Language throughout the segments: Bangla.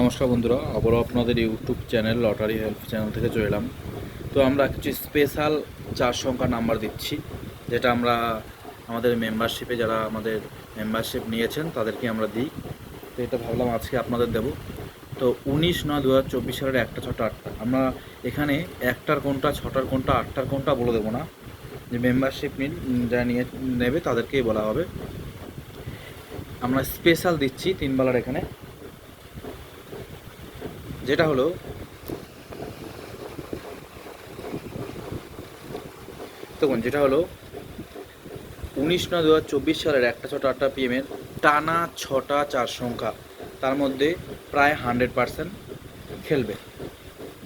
নমস্কার বন্ধুরা, আবারও আপনাদের YouTube channel lottery help channel থেকে চলে এলাম। তো আমরা কিছু স্পেশাল চার সংখ্যা নাম্বার দিচ্ছি, যেটা আমরা আমাদের মেম্বারশিপে যারা আমাদের মেম্বারশিপ নিয়েছেন তাদেরকে আমরা দিই। তো এটা ভাবলাম আজকে আপনাদের দেব। তো উনিশ নয় দু সালের একটা ছটা আটটা। আমরা এখানে একটার কোনটা, ছটার কোনটা, আটটার কোনটা বলে দেবো না। যে মেম্বারশিপ নিন যারা নিয়ে নেবে তাদেরকেই বলা হবে। আমরা স্পেশাল দিচ্ছি তিন বেলার এখানে। যেটা হলো তখন যেটা হলো, উনিশ নয় দু সালের একটা ছটা আটটা পিএমের টানা ছটা চার সংখ্যা, তার মধ্যে প্রায় হান্ড্রেড পারসেন্ট খেলবে।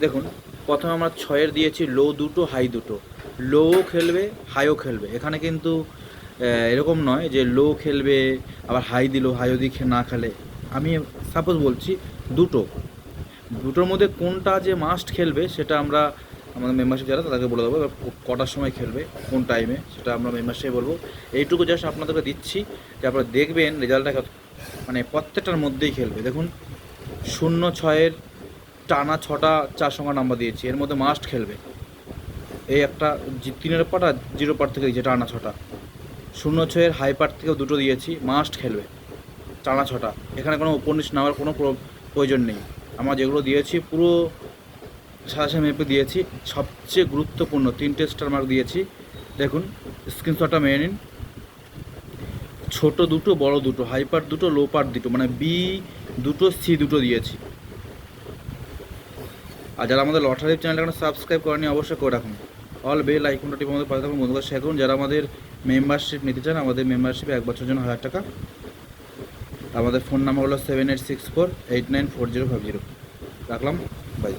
দেখুন, প্রথমে আমরা ছয়ের দিয়েছি লো দুটো হাই দুটো। লোও খেলবে হাইও খেলবে। এখানে কিন্তু এরকম নয় যে লো খেলবে, আবার হাই দিল হাই যদি খে- না খেলে। আমি সাপোজ বলছি দুটো। দুটোর মধ্যে কোনটা যে মাস্ট খেলবে সেটা আমরা আমাদের মেম্বারশিপ যারা, তাদেরকে বলে দেবো। কটার সময় খেলবে, কোন টাইমে সেটা আমরা মেম্বারশিপে বলব। এইটুকু জাস্ট আপনাদেরকে দিচ্ছি যে আপনারা দেখবেন রেজাল্টটা মানে প্রত্যেকটার মধ্যেই খেলবে। দেখুন, শূন্য ছয়ের টানা ছটা, চার সংখ্যা নাম্বার দিয়েছি। এর মধ্যে মাস্ট খেলবে। এই একটা তিনের পার্ট আর জিরো পার্ট থেকে দিয়েছি, টানা ছটা। শূন্য ছয়ের হাই পার্ট থেকেও দুটো দিয়েছি মাস্ট খেলবে। টানা ছটা। এখানে কোনো উপন্যাস নেওয়ার কোনো প্র- প্রয়োজন নেই। আমরা যেগুলো দিয়েছি, পুরো সাজা মেপে দিয়েছি। সবচেয়ে গুরুত্বপূর্ণ তিনটে স্টার মার্ক দিয়েছি। দেখুন স্ক্রিনশটটা মেনে নিন। ছোট দুটো, বড় দুটো হাইপার দুটো লো পার্ট দুটো মানে বি দুটো সি দুটো দিয়েছি। আর যারা আমাদের লটারি চ্যানেলটা সাবস্ক্রাইব করেনি অবশ্যই করে রাখুন। অল বেল আইকনটা টিপে আমাদের পাশে থাকুন করুন যারা আমাদের মেম্বারশিপ নিতে চান, আমাদের মেম্বারশিপে এক বছরের জন্য হাজার টাকা আমাদের ফোন নাম্বার হলো seven eight six four eight nine four zero five zero রাখলাম বাই